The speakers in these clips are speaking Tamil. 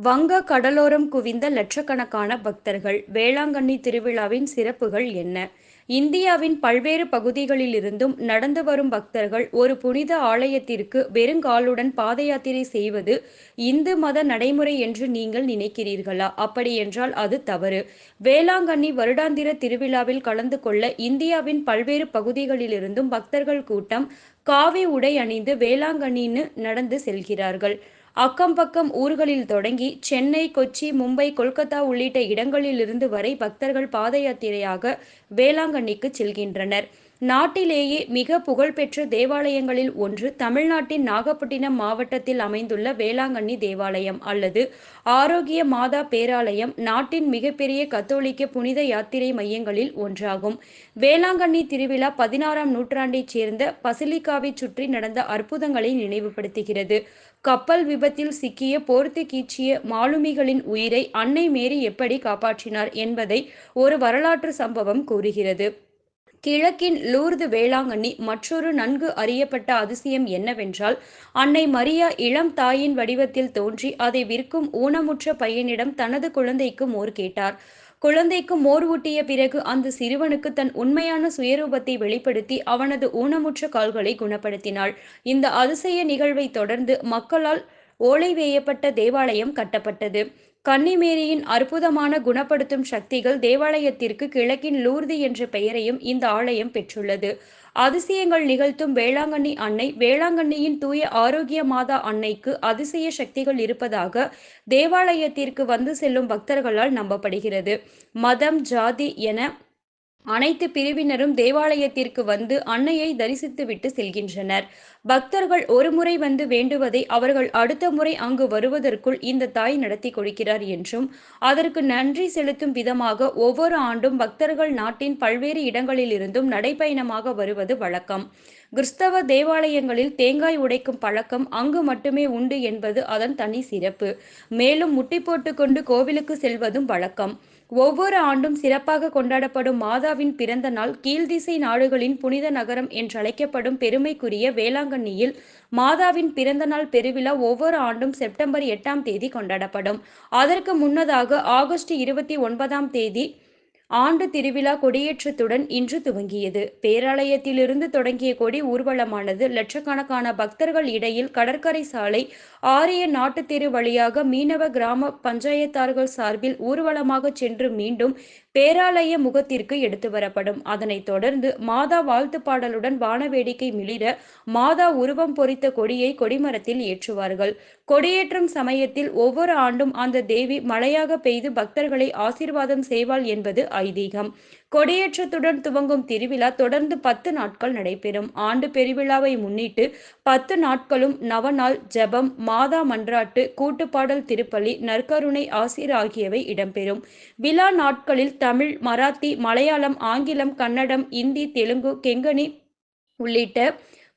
வங்க கடலோரம் குவிந்த லட்சக்கணக்கான பக்தர்கள் வேளாங்கண்ணி திருவிழாவின் சிறப்புகள் என்ன? இந்தியாவின் பல்வேறு பகுதிகளிலிருந்தும் நடந்து வரும் பக்தர்கள் ஒரு புனித ஆலயத்திற்கு வெறுங்காலுடன் பாத யாத்திரை செய்வது இந்து மத நடைமுறை என்று நீங்கள் நினைக்கிறீர்களா? அப்படியென்றால் அது தவறு. வேளாங்கண்ணி வருடாந்திர திருவிழாவில் கலந்து கொள்ள இந்தியாவின் பல்வேறு பகுதிகளிலிருந்தும் பக்தர்கள் கூட்டம் காவி உடை அணிந்து வேளாங்கண்ணின்னு நடந்து செல்கிறார்கள். அக்கம் பக்கம் ஊர்களில் தொடங்கி சென்னை கொச்சி மும்பை கொல்கத்தா உள்ளிட்ட இடங்களிலிருந்து வரை பக்தர்கள் பாத யாத்திரையாக வேளாங்கண்ணிக்கு செல்கின்றனர். நாட்டிலேயே மிக புகழ்பெற்ற தேவாலயங்களில் ஒன்று தமிழ்நாட்டின் நாகப்பட்டினம் மாவட்டத்தில் அமைந்துள்ள வேளாங்கண்ணி தேவாலயம் அல்லது ஆரோக்கிய மாதா பேராலயம் நாட்டின் மிகப்பெரிய கத்தோலிக்க புனித யாத்திரை மையங்களில் ஒன்றாகும். வேளாங்கண்ணி திருவிழா பதினாறாம் நூற்றாண்டைச் சேர்ந்த பசிலிக்காவை சுற்றி நடந்த அற்புதங்களை நினைவுபடுத்துகிறது. கப்பல் விபத்தில் சிக்கிய போர்த்துகீச்சிய மாலுமிகளின் உயிரை அன்னை மேரி எப்படி காப்பாற்றினார் என்பதை ஒரு வரலாற்று சம்பவம் கூறுகிறது. கிழக்கின் லூர்து வேளாங்கண்ணி மற்றொரு நன்கு அறியப்பட்ட அதிசயம் என்னவென்றால் அன்னை மரியா இளம் தாயின் வடிவத்தில் தோன்றி அதை விற்கும் ஊனமுற்ற பையனிடம் தனது குழந்தைக்கு மோர் கேட்டார். குழந்தைக்கு மோர் ஊட்டிய பிறகு அந்த சிறுவனுக்கு தன் உண்மையான சுயரூபத்தை வெளிப்படுத்தி அவனது ஊனமுற்ற கால்களை குணப்படுத்தினாள். இந்த அதிசய நிகழ்வை தொடர்ந்து மக்களால் ஓலை வேயப்பட்ட தேவாலயம் கட்டப்பட்டது. கன்னிமேரியின் அற்புதமான குணப்படுத்தும் சக்திகள் தேவாலயத்திற்கு கிழக்கின் லூர்தி என்ற பெயரையும் இந்த ஆலயம் பெற்றுள்ளது. அதிசயங்கள் நிகழ்த்தும் வேளாங்கண்ணி அன்னை வேளாங்கண்ணியின் தூய ஆரோக்கிய மாதா அன்னைக்கு அதிசய சக்திகள் இருப்பதாக தேவாலயத்திற்கு வந்து செல்லும் பக்தர்களால் நம்பப்படுகிறது. மதம் ஜாதி என அனைத்து பிரிவினரும் தேவாலயத்திற்கு வந்து அன்னையை தரிசித்துவிட்டு செல்கின்றனர். பக்தர்கள் ஒரு முறை வந்து வேண்டுவதை அவர்கள் அடுத்த முறை அங்கு வருவதற்குள் இந்த தாய் நடத்தி கொடுக்கிறார் என்றும் அதற்கு நன்றி செலுத்தும் விதமாக ஒவ்வொரு ஆண்டும் பக்தர்கள் நாட்டின் பல்வேறு இடங்களிலிருந்தும் நடைப்பயணமாக வருவது வழக்கம். கிறிஸ்தவ தேவாலயங்களில் தேங்காய் உடைக்கும் பழக்கம் அங்கு மட்டுமே உண்டு என்பது அதன் தனி சிறப்பு. மேலும் முட்டி போட்டுக்கொண்டு கோவிலுக்கு செல்வதும் வழக்கம். ஒவ்வொரு ஆண்டும் சிறப்பாக கொண்டாடப்படும் மாதாவின் பிறந்த நாள் கீழ்திசை நாடுகளின் புனித நகரம் என்றழைக்கப்படும் பெருமைக்குரிய வேளாங்கண்ணியில் மாதாவின் பிறந்த நாள் பெருவிழா ஒவ்வொரு ஆண்டும் செப்டம்பர் எட்டாம் தேதி கொண்டாடப்படும். அதற்கு முன்னதாக ஆகஸ்ட் இருபத்தி ஒன்பதாம் தேதி ஆண்டு திருவிழா கொடியேற்றத்துடன் இன்று துவங்கியது. பேராலயத்திலிருந்து தொடங்கிய கொடி ஊர்வலமானது. லட்சக்கணக்கான பக்தர்கள் இடையில் கடற்கரை சாலை ஆரிய நாட்டு தெரு வழியாக மீனவ கிராம பஞ்சாயத்தார்கள் சார்பில் ஊர்வலமாக சென்று மீண்டும் பேராலய முகத்திற்கு எடுத்து வரப்படும். அதனைத் தொடர்ந்து மாதா வாழ்த்து பாடலுடன் வானவேடிக்கை மிளிர மாதா உருவம் பொறித்த கொடியை கொடிமரத்தில் ஏற்றுவார்கள். கொடியேற்றும் சமயத்தில் ஒவ்வொரு ஆண்டும் அந்த தேவி மழையாக பெய்து பக்தர்களை ஆசீர்வாதம் செய்வாள் என்பது ஐதீகம். கொடியேற்றத்துடன் துவங்கும் திருவிழா தொடர்ந்து பத்து நாட்கள் நடைபெறும். ஆண்டு பெருவிழாவை முன்னிட்டு பத்து நாட்களும் நவநாள் ஜபம் மாதா மன்றாட்டு கூட்டுப்பாடல் திருப்பலி நற்கருணை ஆசிர் ஆகியவை இடம்பெறும். விழா நாட்களில் தமிழ் மராத்தி மலையாளம் ஆங்கிலம் கன்னடம் இந்தி தெலுங்கு கெங்கனி உள்ளிட்ட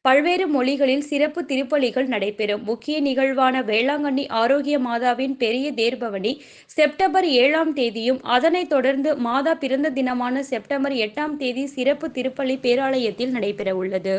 பல்வேறு மொழிகளில் சிறப்பு திருப்பலிகள் நடைபெறும். முக்கிய நிகழ்வான வேளாங்கண்ணி ஆரோக்கிய மாதாவின் பெரிய தேர்பவனி செப்டம்பர் ஏழாம் தேதியும் அதனைத் தொடர்ந்து மாதா பிறந்த தினமான செப்டம்பர் எட்டாம் தேதி சிறப்பு திருப்பலி பேராலயத்தில் நடைபெற உள்ளது